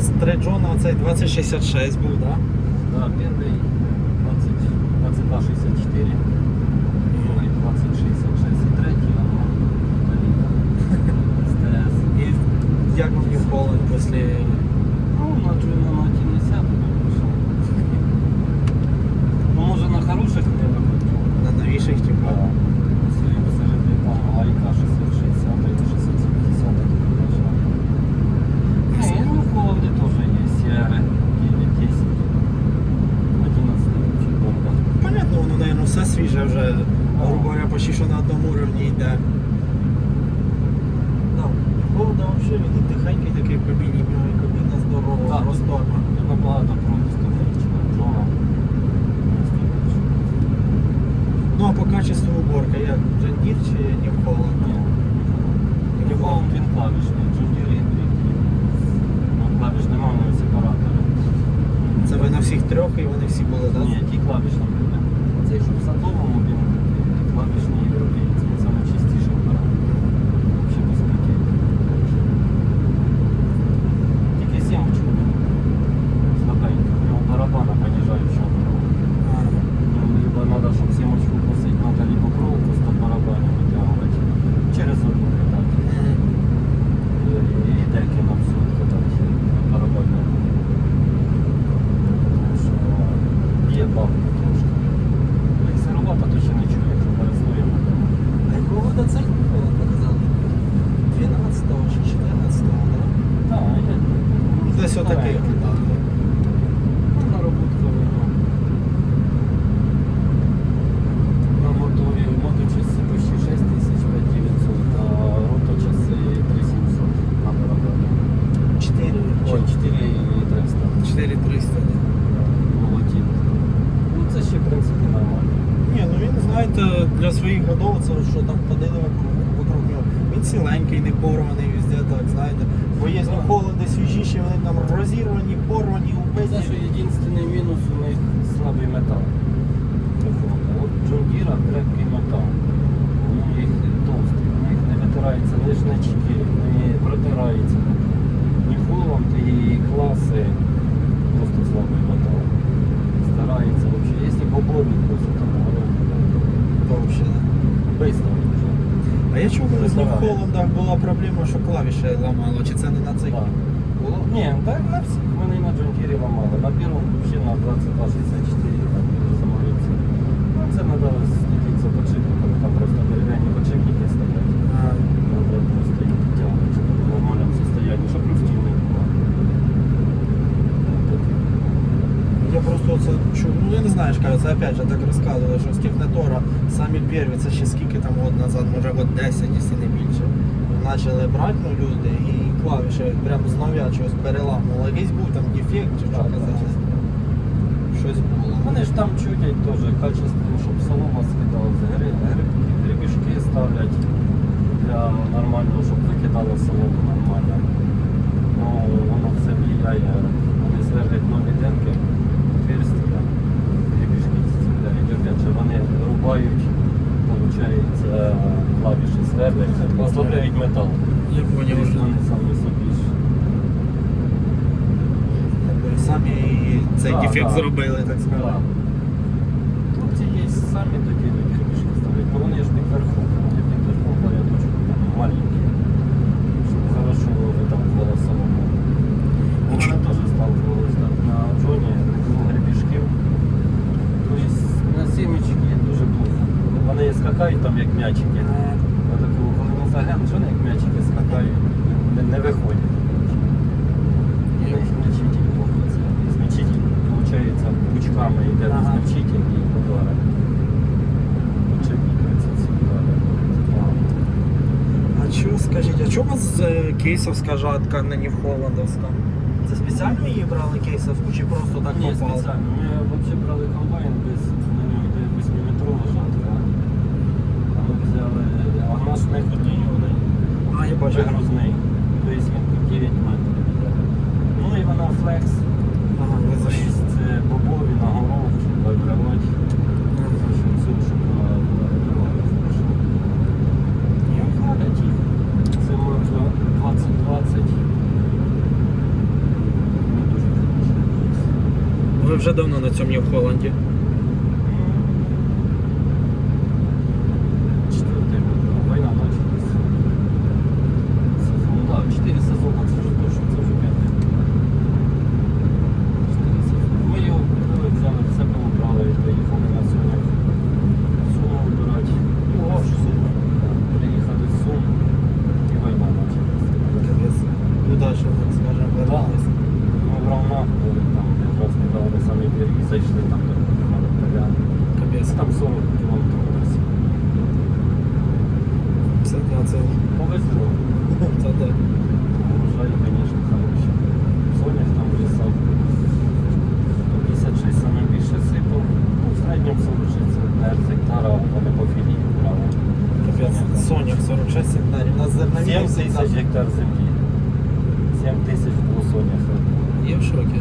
Зараз 3 Джона, оцей 2066 був, так? Да? Да, первый 20, 2264, другий 2066 і третій СТС. І як вам New Holland після... Ну, на Джуна на не сяду. Ну, може на хороших не на новіших, типу? Сьогодні посередині там лайка 660 или 670. Не, ну, в Холланде тоже есть CR 910. 11 вообще бомба. Понятно, воно, наверное, все свіже вже, грубо говоря, почти що на одному рівні йде. Да, Холода взагалі він і тихенький такий в кабіні, в нього і кабіна здорова, Так. просторна. Тут набагато просто менше, Джона. Ну а по качеству уборки, як Джандір чи New Holland? Ні. Телефон він клавішний, Джундір гібрид. Ну, клавіш нема, у нього сепаратори. Це ви і вони всі були, так? Ні, ті клавішні. Цей, що в садовому, він клавішні європейці, він саме чистіший апарат. Взагалі без пакетів. Тільки сімочку він слабенько. У нього барабана понижаючого. Ну, либо надо, щоб сімочку косить, надо либо проволоку з-под барабану витягувати. Через одну кидати. І деки на всю кидати. Барабанну. Тому що є бабки трошки. Як сировата, то ще не чую, якщо перестоїмо. А якого до церкви було показали? 12-го чи 14-го, так? Так, є. Десь отакий. Старенький, так. Ну, наработка видно. На моторі моточаси почти 6 тисяч 5900, а роточаси 3700 на барабані. 4 Ой, 4300. 4300. Молоді. Ну це ще в принципі нормально. Ні, ну він, знаєте, для своїх годов, це що там ходили вокруг, нього. Він ціленький, не порваний везде, так, знаєте. Бо є холоди свіжіші, вони там розірвані, порвані, Це що єдиний мінус у них слабий метал. От Джундіра крепкий метал. У них товстий, у них не витираються ні не протираються. Ні холом, і класи просто слабий метал. Старається взагалі. Якщо бобровник просто там воно Вообще, да. Бистро. А я чув, коли в Холландах була проблема, що клавіші ламало, чи це не на цих? Так. Було? Ні, так на всіх Мене і на Джундірі ламали. На першому взагалі на 2264 там заморився. Ну це треба слідити за подшипниками, там просто дерев'яні подшипники стоять. А, Треба просто їх підтягувати, щоб в нормальному состоянні, щоб люфтів не було. Я просто це чув, ну я не знаю, ж кажу, це опять же так розказували, що з Технетора самі перві, це ще скільки там год назад, може год 10, якщо не більше. Почали брати ну, люди і клавіші прямо з нуля чогось переламували. Якийсь був там дефект чи що казати. Щось було. Вони ж там чудять теж качественно, щоб солома скидала, грибішки ставлять для нормального, щоб викидала солому нормально. Ну, воно все влияє. Вони сверлять нові денки, Опять вони рубають, виходить, клавіші сверлять, ослабляють метал. Я поняв, Тобто Вони самі собі ж. самі цей Да, дефект да. зробили, так Да. сказати. Хлопці є самі такі люди грибішки ставлять, але вони ж не вверху. Вони під верхом порядочку там маленькі. Щоб хорошо там було самому. У мене теж сталкувалися так на джоні, не було грибішків. Тобто на сімечки дуже плохо. Вони скакають там як м'ячики. Я такого, коли не загляну, що вони як м'ячики скакають, не, не виходять. І на їх м'ячитель плохо це. Змічитель, виходить, пучками йде Ага. ага. змічитель і удари. Подшипник 37 удари. А що скажіть, а чому у вас е, кейсовська жатка, не в холодовська? Це спеціально її брали кейсовську чи просто так Ні, попало? спеціально. Ми взагалі брали комбайн без на нього йде 8-метрова жатка. А ми взяли, а наш не ходійний. А, я бачу. Вигрузний. Тобто він 9 метрів. Ну і вона флекс. Ага, ви за що? Тобто це бобові на горох, щоб вибривати. За що цю, щоб вона була вибривала. Ні, Це можна 20-20. Вже давно на цьому є в Холланді. Четвертый год. ну, Война началась. Сезон, да, четыре сезона, це вже точно, це вже п'ятий. Чотири сезони. Ми його купили, взяли, все поубрали і поїхали на сонях. Суму вибирати. Ого, що сумно. Приїхали в Сум і війна почалась. Капець. Удача, так скажемо, вернулись. Ми в Равнах були, там якраз коли вони самі перві зайшли, там де мали поляни. Капець. Там 40 кілометрів десь. Це, да, це, Повезло. це так. Урожай, звісно, хороший. Сонях там в лісах. 56 саме більше сипав. Ну, в середньому 46 центнер з гектара, вони по філії брали. Капець. Сонях 46 центнерів. У нас зернові 7 тисяч гектар землі. 7 тисяч було соняха. Є в шокі.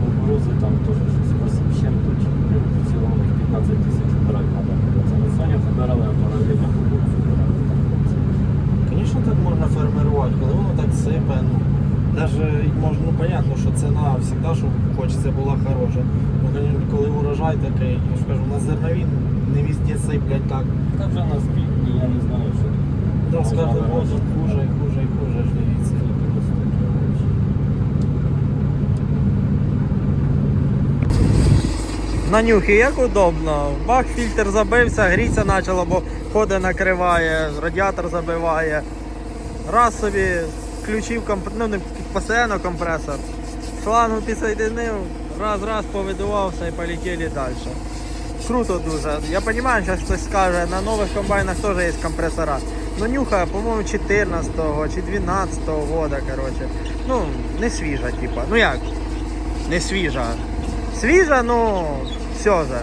Кукурузи там теж щось 8 чим тут. В цілому 15 тисяч збирати треба. Це не сонях збирали, а паралельно кукурузу збирали. Там. Звісно, так можна фермерувати, коли воно так сипе. Ну, даже, може, ну, понятно, що ціна завжди, щоб хочеться була хороша. Ну, коли- урожай такий, я ж кажу, на зернові не везде сиплять так. Та вже на півдні, я не знаю, що. Да, з кожним роком хуже і хуже і хуже ж дивіться. На нюхи як удобно. Бах, фільтр забився, гріться почало, бо ходи накриває, радіатор забиває. Раз собі включив комп... ну, не постійно компресор. Шлангу підсоединив, раз, раз повидувався і полетіли далі. Круто дуже. Я розумію, що хтось скаже, на нових комбайнах теж є компресора. Ну нюха, по-моєму, 14-го чи 12-го года, коротше. Ну, не свіжа, типа. Ну як? Не свіжа. Свіжа, ну, все же.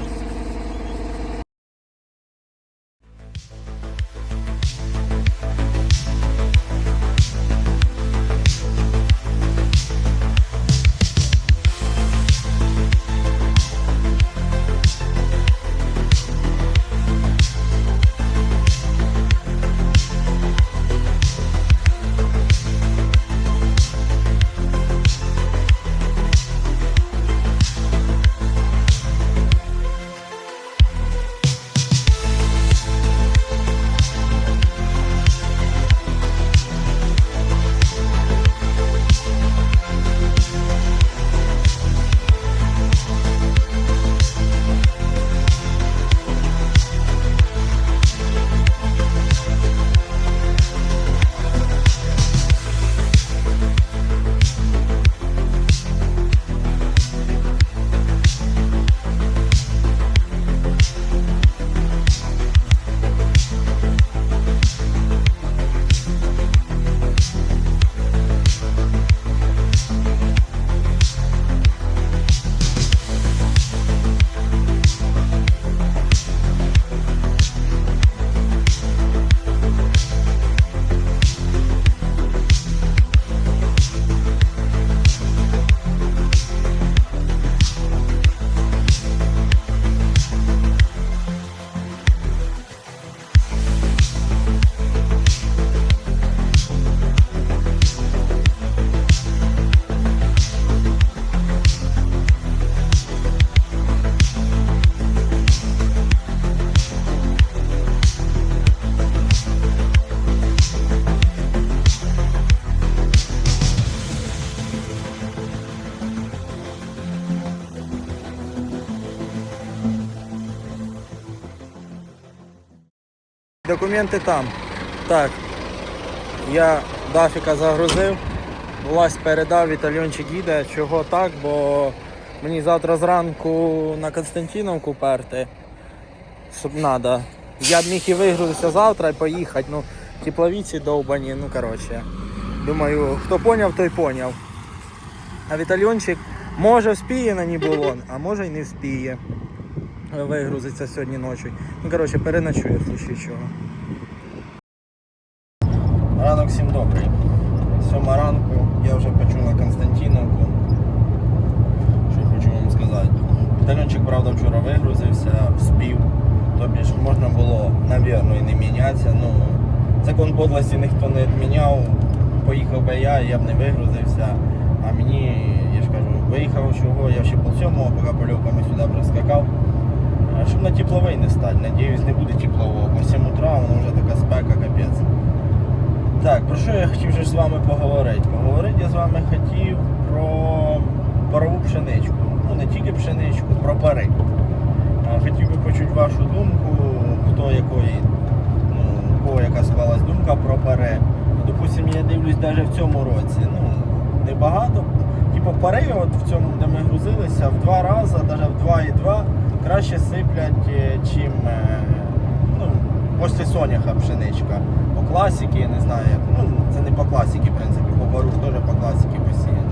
Документи там. Так. Я дафіка загрузив. Власть передав, вітальйончик їде. Чого так? Бо мені завтра зранку на Константиновку перти. Щоб треба. Я б міг і вигрузитися завтра і поїхати. Ну, тепловіці довбані, ну коротше. Думаю, хто поняв, той поняв. А вітальйончик може вспіє на Нібулон, а може й не вспіє. Вигрузиться сьогодні ночі. Ну, коротше, переночує в случае чого. Ранок всім добрий. Сьома ранку, я вже печу на Константиновку. Що хочу вам сказати. Вітальончик, правда, вчора вигрузився, вспів. Тобі ж можна було, навірно, і не мінятися. Ну, закон подлості ніхто не відміняв. Поїхав би я, я б не вигрузився. А мені, я ж кажу, Виїхав чого, я ще по цьому, поки польовками сюди прискакав. Е, Щоб на тепловий не стати. Надіюсь, не буде теплового. Бо 7 утра воно вже така спека, капець. Так, про що я хотів вже з вами поговорити? Поговорити я з вами хотів про парову пшеничку. Ну не тільки пшеничку, про пари. Хотів би почути вашу думку, хто якої, ну, у кого яка склалась думка про пари. Допустим, я дивлюсь навіть в цьому році. Ну, небагато. Типу пари, от в цьому, де ми грузилися, в два рази, навіть в два і два, краще сиплять, е, чим е, ну, після соняха пшеничка. По класіки, я не знаю. Ну, це не по класіки, в принципі, по пару теж по класіки посіяно.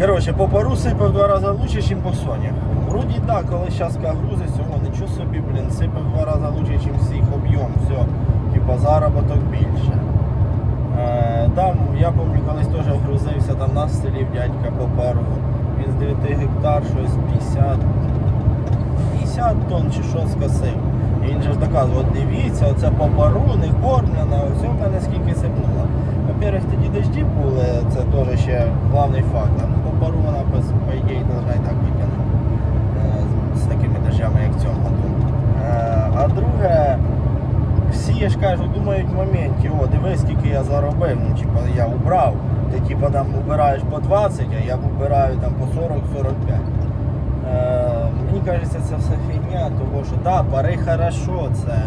Коротше, по пару сипе в два рази лучше, ніж по соняху. Вроді так, коли зараз грузиться, о, нічого собі, блін, сипе в два рази лучше, ніж всіх об'єм, все, типа заробіток більше. Е, там, я пам'ятаю, колись теж грузився, там на селі дядька по пару. Він з 9 гектар щось 50, 50 тонн чи що скосив. І він же ж доказував, от дивіться, оце по пару, не кормлено, ось в мене скільки сипнуло. Во-первых, тоді дожді були, це теж ще головний фактор. Ну, по вона по, ідеї должна і так витягнути. Е, з- такими дождями, як в цьому году. Е, а друге, всі, я ж кажу, думають в моменті, о, дивись, скільки я заробив, ну, типа, я убрав. Ти типа там убираєш по 20, а я убираю там по 40-45. Кажеться, це все фігня, тому що да, пари хорошо, це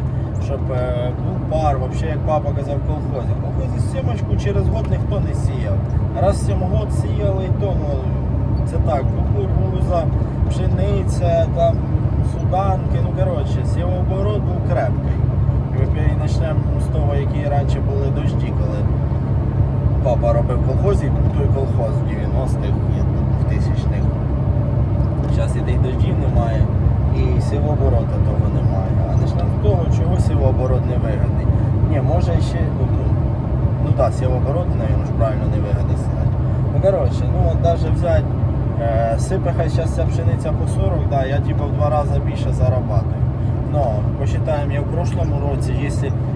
щоб е, був пар, взагалі, як папа казав в колхозі. В колхозі сімочку через год ніхто не сіяв. Раз сім год сіяли, і то ну, це так, кукуруза, пшениця, там, суданки, ну коротше, сівооборот був крепкий. І почнемо з того, які раніше були дожді, коли папа робив в колхозі, той колхоз в 90-х і 2000-х. Зараз і тих дождів немає, і сівооборота того немає. А почнемо з того, чого сівооборот не вигідний. Ні, може ще, ну, ну, ну так, сівооборот, навіть ж правильно не вигідний сказати. Ну коротше, ну от навіть взяти, е, сипе хай зараз ця пшениця по 40, да, я типу в два рази більше зарабатую. Но посчитаємо, я в прошлому році,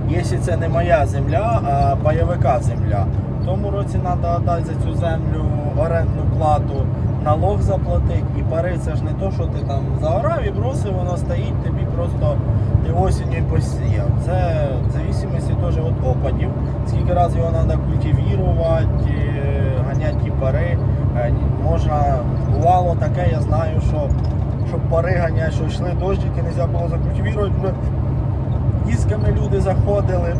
якщо це не моя земля, а бойовика земля, в тому році треба дати за цю землю орендну плату, налог заплатити і пари це ж не то, що ти там заорав і бросив, воно стоїть, тобі просто ти осінню посіяв. Це в зависимості теж від опадів, скільки разів його треба культивувати, е, ганяти пари. Е, Можна, бувало таке, я знаю, що щоб пари ганяти, що йшли дощики, не можна було закультивувати, вже дисками люди заходили.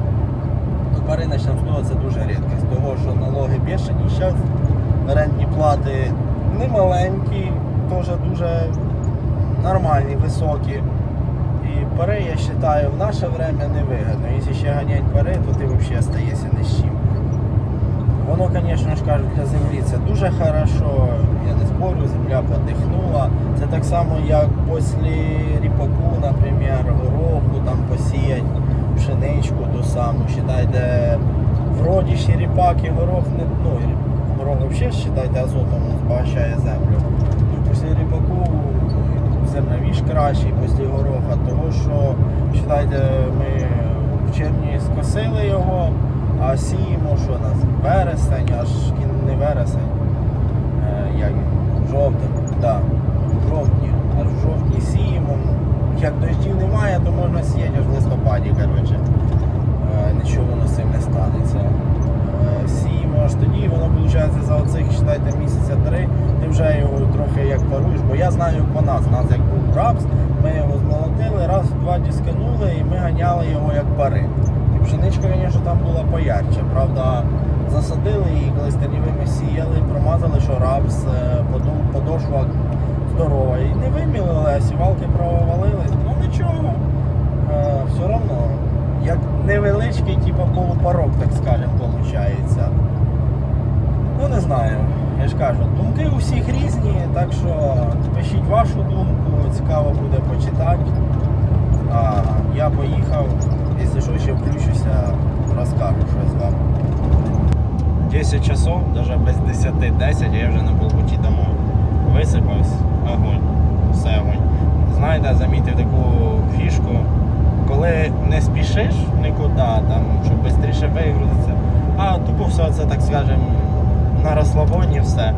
Ну, пари почнемо з це дуже рідкість, того, що налоги бешені зараз, рентні плати не маленькі, теж дуже нормальні, високі. І пари, я вважаю, в наше время не вигідно. Якщо ще ганять пари, то ти взагалі стаєшся ні з чим. Воно, звісно ж кажуть, для землі це дуже хорошо. Я не спорю, земля подихнула. Це так само, як після ріпаку, наприклад, гороху, там посіять пшеничку ту саму. Считайте, вроді ще ріпак і горох не ну, горох взагалі считайте азотом збагачає землю. Після ріпаку зерновіж кращий після гороха, тому що считайте, ми в червні скосили його, а сіємо, що у нас вересень, аж не вересень, е, як жовтень, да, в жовтні, аж в жовтні сіємо. Як дощів немає, то можна сіяти аж в листопаді, коротше. Е, Нічого воно з цим не станеться. Е, Сіємо аж тоді, воно виходить за оцих, считайте, місяця три, ти вже його трохи як паруєш, бо я знаю по нас, у нас як був рапс, ми його змолотили, раз, два дісканули і ми ганяли його як пари. І пшеничка, звісно, там була поярче. Правда, засадили її, коли стернівими сіяли, промазали, що рапс, е, подошва здорова. І не вимілили, а сівалки провалились. Ну нічого. Е, все одно, як невеличкий, типу полупорок, так скажемо, виходить. Ну не знаю. Ж кажу, думки у всіх різні, так що пишіть вашу думку, цікаво буде почитати. А я поїхав, якщо що, ще включуся, розкажу щось вам. 10 часов, навіть без 10-10, я вже на полпуті домой. Висипався, огонь, все огонь. Знаєте, замітив таку фішку, коли не спішиш нікуди, там, щоб швидше вигрузитися, а тупо все це, так скажемо, на розслабоні все.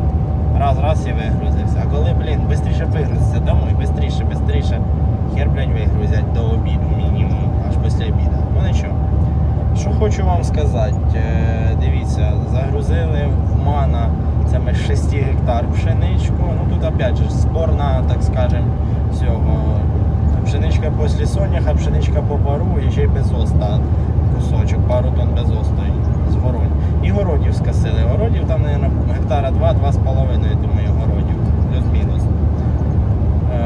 Раз, раз і вигрузився. А коли, блін, швидше вигрузиться домой, швидше, швидше. Хер, блядь, вигрузять до обіду мінімум, аж після обіду. Ну нічого. Що хочу вам сказати, Е, дивіться, загрузили в мана, це ми 6 гектар пшеничку. Ну тут опять же зборна, так скажем, всього. Пшеничка після соняха, пшеничка по пару і ще й без оста кусочок, пару тонн без осту з городів. І городів скосили. Городів там, мабуть, гектара 2, 2,5, думаю, городів, плюс-мінус.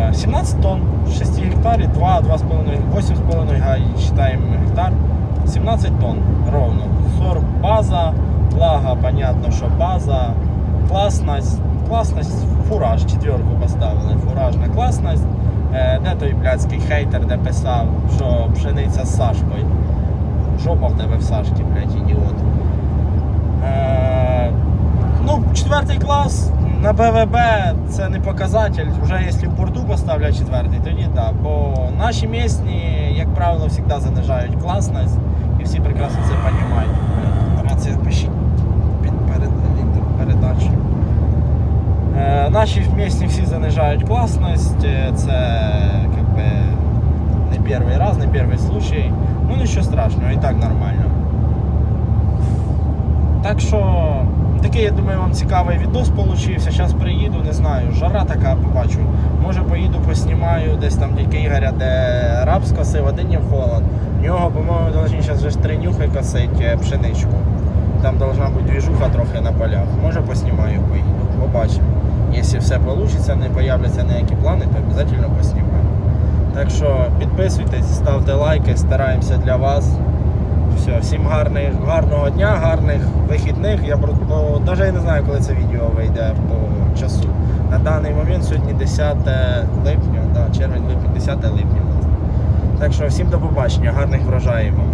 Е, 17 тонн, 6 гектарів, 2, 2,5, 8,5 гай, считаємо гектар, 17 тонн ровно. Сорт база, влага, понятно, що база, класність, класність, фураж, четверку поставили, фуражна класність. Е, Де той блядський хейтер, де писав, що пшениця з Сашкою. Жопа в тебе в Сашки, блядь, ідіот. Е, Ну, четвертий клас на БВБ це не показатель. Вже якщо в порту поставлять четвертий, тоді так. Бо наші місні, як правило, завжди занижають класність і всі прекрасно це розуміють. Рація пишіть під перед, передачею. Е, наші місні всі занижають класність. Е, Це би, не перший раз, не перший случай. Ну нічого страшного, і так нормально. Так що такий, я думаю, вам цікавий відос получився. Зараз приїду, не знаю, жара така побачу. Може поїду, поснімаю десь там дядька Ігоря, де раб скосив, один не холод. В нього, по-моєму, должні зараз вже три нюхи косить е, пшеничку. Там должна бути двіжуха трохи на полях. Може поснімаю, поїду. Побачимо. Якщо все вийде, не появляться ніякі плани, то обов'язково поснімаю. Так що підписуйтесь, ставте лайки, стараємося для вас. Все, всім гарних, гарного дня, гарних вихідних. Я по, навіть не знаю, коли це відео вийде по часу. На даний момент сьогодні 10 липня, да, червень липня, 10 липня. Так що всім до побачення, гарних врожаїв вам.